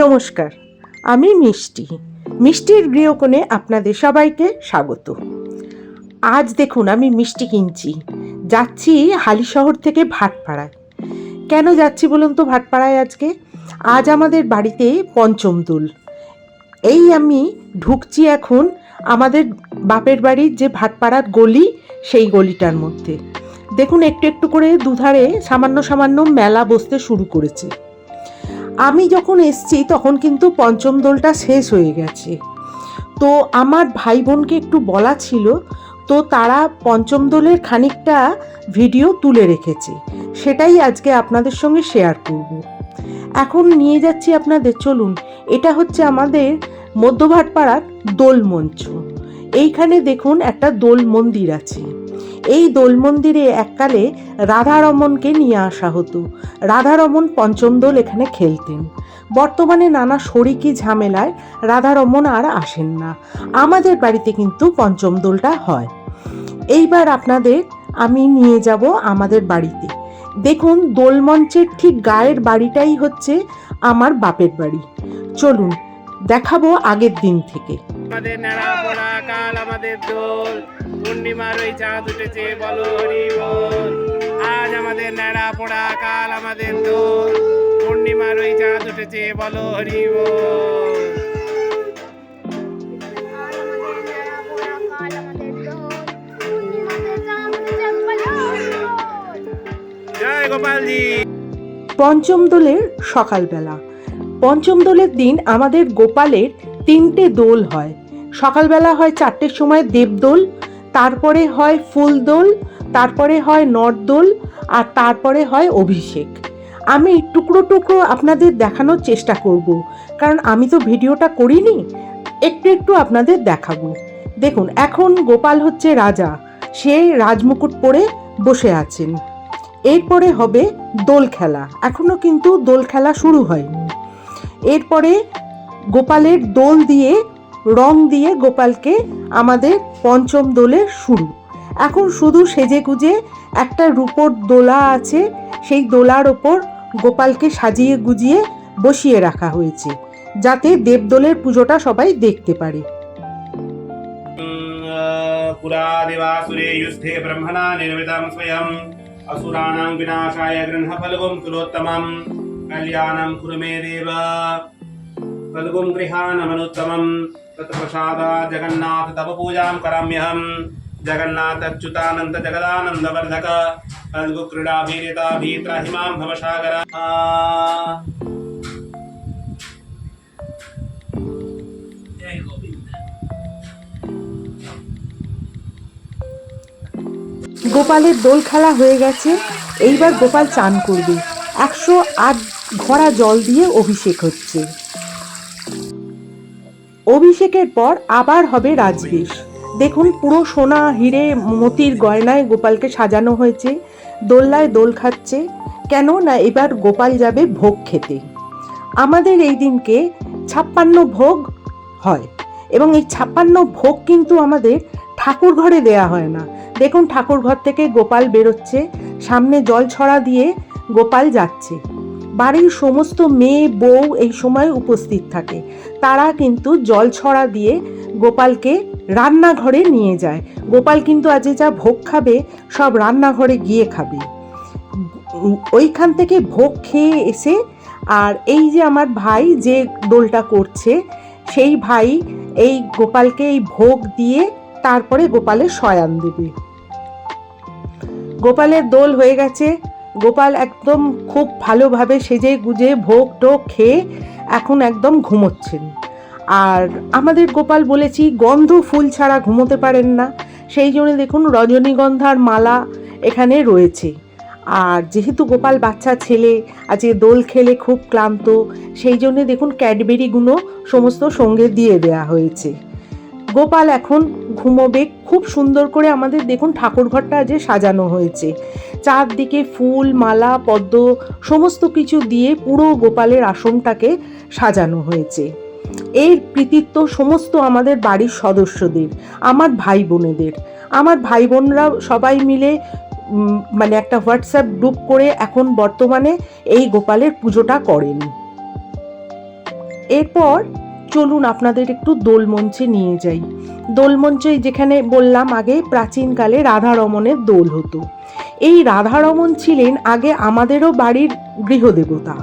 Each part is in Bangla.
নমস্কার, আমি মিষ্টি। মিষ্টির গৃহকোণে আপনাদের সবাইকে স্বাগত। আজ দেখুন, আমি মিষ্টি কিনছি। যাচ্ছি হালিশহর থেকে ভাটপাড়ায়। কেন যাচ্ছি বলুন তো ভাটপাড়ায় আজকে? আজ আমাদের বাড়িতে পঞ্চম দোল। এই আমি ঢুকছি এখন আমাদের বাপের বাড়ির যে ভাটপাড়ার গলি, সেই গলিটার মধ্যে। দেখুন, একটু একটু করে দুধারে সামান্য সামান্য মেলা বসতে শুরু করেছে। আমি যখন এসছি, তখন কিন্তু পঞ্চম দোলটা শেষ হয়ে গেছে। তো আমার ভাই বোনকে একটু বলা ছিল, তো তারা পঞ্চম দোলের খানিকটা ভিডিও তুলে রেখেছে। সেটাই আজকে আপনাদের সঙ্গে শেয়ার করব। এখন নিয়ে যাচ্ছি আপনাদের, চলুন। এটা হচ্ছে আমাদের মধ্যভাটপাড়ার দোল মঞ্চ এইখানে দেখুন একটা দোল মন্দির আছে। এই দোল মন্দিরে এককালে রাধারমনকে নিয়ে আসা হতো। রাধারমন পঞ্চম দোল এখানে খেলতেন। বর্তমানে নানা শরিকি ঝামেলায় রাধারমন আর আসেন না। আমাদের বাড়িতে কিন্তু পঞ্চম দোলটা হয়। এইবার আপনাদের আমি নিয়ে যাব আমাদের বাড়িতে। দেখুন, দোলমঞ্চের ঠিক গায়ের বাড়িটাই হচ্ছে আমার বাপের বাড়ি। চলুন, দেখাবো আগের দিন থেকে। আমাদের কাল আমাদের দোল। পূর্ণিমার ওই চাঁদ উঠেছে বলো হরি বল আজ আমাদের নেড়া পোড়া কাল আমাদের দোল। পূর্ণিমার ওই চাঁদ উঠেছে বলো হরি বল পঞ্চম দোলের সকালবেলা। পঞ্চম দোলের দিন আমাদের গোপালের তিনটে দোল হয়। সকালবেলা হয় চারটের সময় দেবদোল তারপরে হয় ফুল দোল, তারপরে হয় নরদোল আর তারপরে হয় অভিষেক। আমি টুকরো টুকরো আপনাদের দেখানোর চেষ্টা করব, কারণ আমি তো ভিডিওটা করিনি, একটু একটু আপনাদের দেখাবো। দেখুন, এখন গোপাল হচ্ছে রাজা, সে রাজমুকুট পরে বসে আছেন। এরপরে হবে দোল খেলা, এখনও কিন্তু দোল খেলা শুরু হয়নি। এরপরে গোপালের দোল দিয়ে রং দিয়ে গোপালকে আমাদের পঞ্চম দোলের শুরু। এখন শুধু সেজে গুজে একটা রূপোর দোলা আছে, সেই দোলার ওপর গোপালকে সাজিয়ে গুজিয়ে বসিয়ে রাখা হয়েছে, যাতে দেবদোলের পুজোটা সবাই দেখতে পারে। পুরাদিবাসুরে যুদ্ধে ব্রহ্মণা নির্মিতাম স্বয়ং। অসুরাণাং বিনাশায় গৃহ ফলগুম কুলোত্তমম কল্যাণম কুরু মে দেব। ফলগুম গৃহাণমনুত্তমম। तत्प्रसादा जगन्नाथ तव पूजां कराम्यहम् जगन्नाथच्युतानन्द जगदानन्दवर्धक फल्गु क्रीडाभीरिता भीत्राहिमां भवसागर जय गोविन्द গোপালের দোল খেলা হয়ে গেছে এইবার গোপাল চান করবে একশো আট ঘড়া জল দিয়ে অভিষেক হচ্ছে অভিষেকের পর আবার হবে রাজবেশ। দেখুন পুরো সোনা হিরে মতির গয়নায় গোপালকে সাজানো হয়েছে দোল্লায় দোল খাচ্ছে। কেন না এবার গোপাল যাবে ভোগ খেতে। আমাদের এই দিনকে ছাপ্পান্ন ভোগ হয় এবং এই ছাপ্পান্ন ভোগ কিন্তু আমাদের ঠাকুর ঘরে দেয়া হয় না। দেখুন ঠাকুর ঘর থেকে গোপাল বেরোচ্ছে সামনে জল ছড়া দিয়ে গোপাল যাচ্ছে। বাড়ির সমস্ত মেয়ে, বউ এই সময় উপস্থিত থাকে। তারা কিন্তু জল ছড়া দিয়ে গোপালকে রান্নাঘরে নিয়ে যায়। গোপাল কিন্তু আজকে যা ভোগ খাবে, সব রান্নাঘরে গিয়ে খাবে। ওইখান থেকে ভোগ খেয়ে এসে আর এই যে আমার ভাই যে দোলটা করছে, সেই ভাই এই গোপালকে এই ভোগ দিয়ে তারপরে গোপালের শয়ান দেবে। গোপালের দোল হয়ে গেছে গোপাল একদম খুব ভালোভাবে সেজে গুজে ভোগ টোগ খেয়ে এখন একদম ঘুমোচ্ছেন। আর আমাদের গোপাল বলেছি, গন্ধ ফুল ছাড়া ঘুমোতে পারেন না। সেই জন্য দেখুন রজনীগন্ধার মালা এখানে রয়েছে। আর যেহেতু গোপাল বাচ্চা ছেলে, আজকে দোল খেলে খুব ক্লান্ত, সেই জন্য দেখুন ক্যাডবেরিগুলো সমস্ত সঙ্গে দিয়ে দেয়া হয়েছে। গোপাল এখন ঘুমোবে, খুব সুন্দর করে আমাদের দেখুন ঠাকুরঘরটা যে সাজানো হয়েছে। চারদিকে ফুল, মালা, পদ্ম, সমস্ত কিছু দিয়ে পুরো গোপালের আসনটাকে সাজানো হয়েছে। এর কৃতিত্ব সমস্ত আমাদের বাড়ির সদস্যদের, আমার ভাই বোনেদের। আমার ভাই বোনরা সবাই মিলে মানে একটা হোয়াটসঅ্যাপ গ্রুপ করে এখন বর্তমানে এই গোপালের পুজোটা করেন। এরপর চলুন আপনাদের একটু দোলমঞ্চে নিয়ে যাই। দোলমঞ্চে যেখানে বললাম আগে প্রাচীনকালে রাধারমণের দোল হতো। এই রাধারমণ ছিলেন আগে আমাদেরও বাড়ির গৃহদেবতা।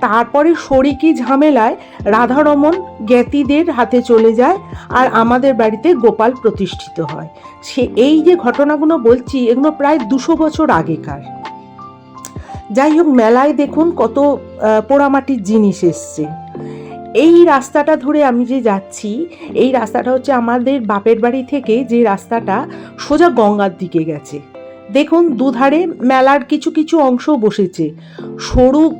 তারপরে শরিকি ঝামেলায় রাধারমণ জ্ঞাতিদের হাতে চলে যায় আর আমাদের বাড়িতে গোপাল প্রতিষ্ঠিত হয়। সে এই যে ঘটনাগুলো বলছি, এগুলো প্রায় দুশো বছর আগেকার। যাই হোক, মেলায় দেখুন কত পোড়ামাটির জিনিস এসছে। এই রাস্তাটা ধরে আমি যে যাচ্ছি, এই রাস্তাটা হচ্ছে আমাদের বাপের বাড়ি থেকে যে রাস্তাটা সোজা গঙ্গার দিকে গেছে। দেখুন, দুধারে মেলার কিছু কিছু অংশ বসেছে। সরু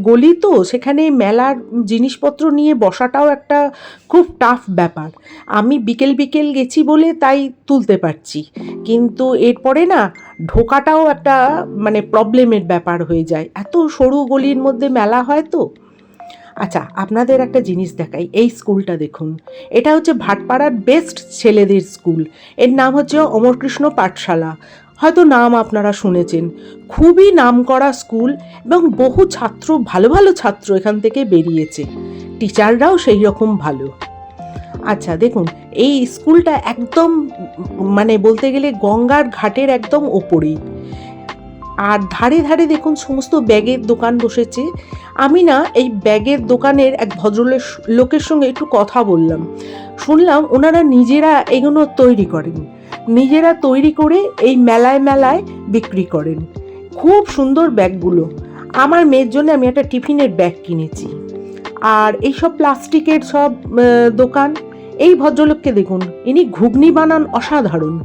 গলি তো, সেখানে মেলার জিনিসপত্র নিয়ে বসাটাও একটা খুব টাফ ব্যাপার। আমি বিকেল বিকেল গেছি বলে তাই তুলতে পারছি। কিন্তু এরপরে না, ঢোকাটাও একটা মানে প্রবলেমের ব্যাপার হয়ে যায়। এত সরু গলির মধ্যে মেলা হয় তো। আচ্ছা আপনাদের একটা জিনিস দেখাই, এই স্কুলটা দেখুন। এটা হচ্ছে ভাটপাড়ার বেস্ট ছেলেদের স্কুল। এর নাম হচ্ছে অমরকৃষ্ণ পাঠশালা। হয়তো নাম আপনারা শুনেছেন। খুবই নামকরা স্কুল এবং বহু ছাত্র, ভালো ভালো ছাত্র এখান থেকে বেরিয়েছে। টিচাররাও সেই রকম ভালো। আচ্ছা দেখুন, এই স্কুলটা একদম মানে বলতে গেলে গঙ্গার ঘাটের একদম ওপরেই। আর ধারে ধারে দেখুন, সমস্ত ব্যাগের দোকান বসেছে। আমি না এই ব্যাগের দোকানের এক ভদ্রলোক, লোকের সঙ্গে একটু কথা বললাম। শুনলাম ওনারা নিজেরা এগুলো তৈরি করেন। নিজেরা তৈরি করে এই মেলায় মেলায় বিক্রি করেন। খুব সুন্দর ব্যাগগুলো। আমার মেয়ের জন্য আমি একটা টিফিনের ব্যাগ কিনেছি। আর এইসব প্লাস্টিকের সব দোকান, এই ভদ্রলোককে দেখুন, ইনি ঘুগনি বানান অসাধারণ।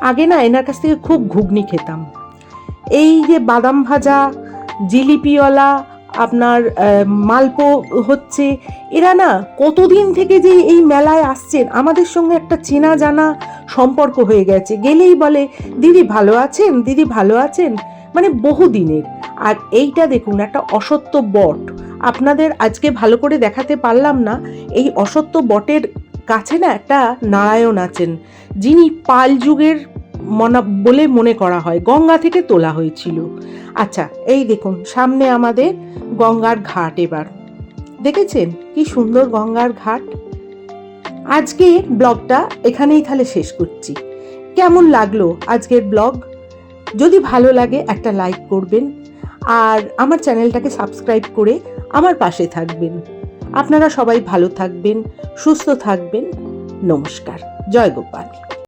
আগে না এনার কাছ থেকে খুব ঘুগনি খেতাম। এই যে বাদাম ভাজা, জিলিপিওয়ালা আপনার মালপো হচ্ছে, এরা না কতদিন থেকে যে এই মেলায় আসছেন, আমাদের সঙ্গে একটা চেনা জানা সম্পর্ক হয়ে গেছে। গেলেই বলে, দিদি ভালো আছেন? দিদি ভালো আছেন? মানে বহুদিনের। আর এইটা দেখুন, একটা অসত্য বট। আপনাদের আজকে ভালো করে দেখাতে পারলাম না, এই অসত্য বটের কাছে না একটা নারায়ণ আছেন, যিনি পাল যুগের মনা বলে মনে করা হয়, গঙ্গা থেকে তোলা হয়েছিল। আচ্ছা এই দেখুন, সামনে আমাদের গঙ্গার ঘাট এবার। দেখেছেন কি সুন্দর গঙ্গার ঘাট? আজকে ব্লগটা এখানেই তাহলে শেষ করছি। কেমন লাগল আজকের ব্লগ? যদি ভালো লাগে একটা লাইক করবেন, আর আমার চ্যানেলটাকে সাবস্ক্রাইব করে আমার পাশে থাকবেন। আপনারা সবাই ভালো থাকবেন, সুস্থ থাকবেন। নমস্কার, জয় গোপাল।